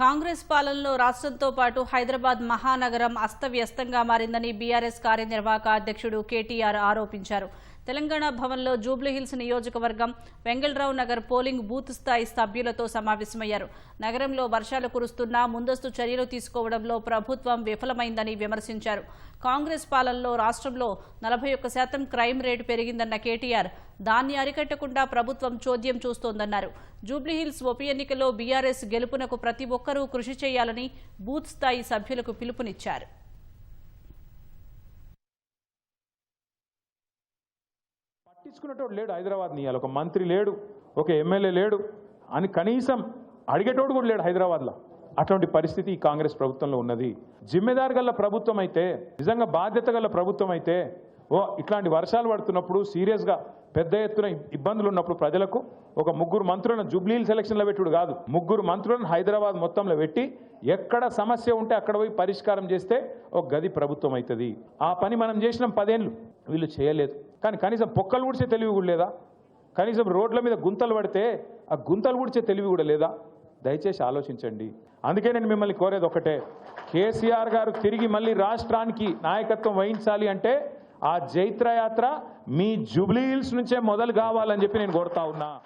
కాంగ్రెస్ పాలనలో రాష్ట్రంతో పాటు హైదరాబాద్ మహానగరం అస్తవ్యస్తంగా మారిందని బీఆర్ఎస్ కార్యనిర్వాహక అధ్యక్షుడు కేటీఆర్ ఆరోపించారు. తెలంగాణ భవన్లో జూబ్లీహిల్స్ నియోజకవర్గం వెంగళరావు నగర్ పోలింగ్ బూత్ స్థాయి సభ్యులతో సమావేశమయ్యారు. నగరంలో వర్షాలు కురుస్తున్నా ముందస్తు చర్యలు తీసుకోవడంలో ప్రభుత్వం విఫలమైందని విమర్శించారు. కాంగ్రెస్ పాలనలో రాష్ట్రంలో నలభై ఒక్క శాతం క్రైమ్ రేటు పెరిగిందన్న కేటీఆర్ దాన్ని అరికట్టకుండా ప్రభుత్వం చోద్యం చూస్తోందన్నారు. జూబ్లీహిల్స్ ఉప ఎన్నికలో బీఆర్ఎస్ గెలుపునకు ప్రతి ఒక్కరూ కృషి చేయాలని బూత్ స్థాయి సభ్యులకు పిలుపునిచ్చారు. పట్టించుకునేటోడు లేడు హైదరాబాద్ నీయాలి. ఒక మంత్రి లేడు ఒక ఎమ్మెల్యే లేడు అని కనీసం అడిగేటోడు కూడా లేడు హైదరాబాద్లో. అటువంటి పరిస్థితి ఈ కాంగ్రెస్ ప్రభుత్వంలో ఉన్నది. జిమ్మెదారు గల ప్రభుత్వం అయితే నిజంగా బాధ్యత గల ప్రభుత్వం అయితే ఓ ఇట్లాంటి వర్షాలు పడుతున్నప్పుడు సీరియస్గా పెద్ద ఎత్తున ఇబ్బందులు ఉన్నప్పుడు ప్రజలకు ఒక ముగ్గురు మంత్రులను జూబ్లీల్ సెలక్షన్లో పెట్టుడు కాదు. ముగ్గురు మంత్రులను హైదరాబాద్ మొత్తంలో పెట్టి ఎక్కడ సమస్య ఉంటే అక్కడ పోయి పరిష్కారం చేస్తే ఒక గది ప్రభుత్వం అవుతుంది ఆ పని మనం చేసినాం పదేళ్ళు వీళ్ళు చేయలేదు. కానీ కనీసం పొక్కలు ఊడ్చే తెలివి కూడా లేదా? కనీసం రోడ్ల మీద గుంతలు పడితే ఆ గుంతలు ఊడ్చే తెలివి కూడా లేదా? దయచేసి ఆలోచించండి. అందుకే నేను మిమ్మల్ని కోరేది ఒకటే. కేసీఆర్ గారు తిరిగి మళ్ళీ రాష్ట్రానికి నాయకత్వం వహించాలి అంటే ఆ జైత్రయాత్ర మీ జూబ్లీ హిల్స్ నుంచే మొదలు కావాలని చెప్పి నేను కోరుతా ఉన్నా.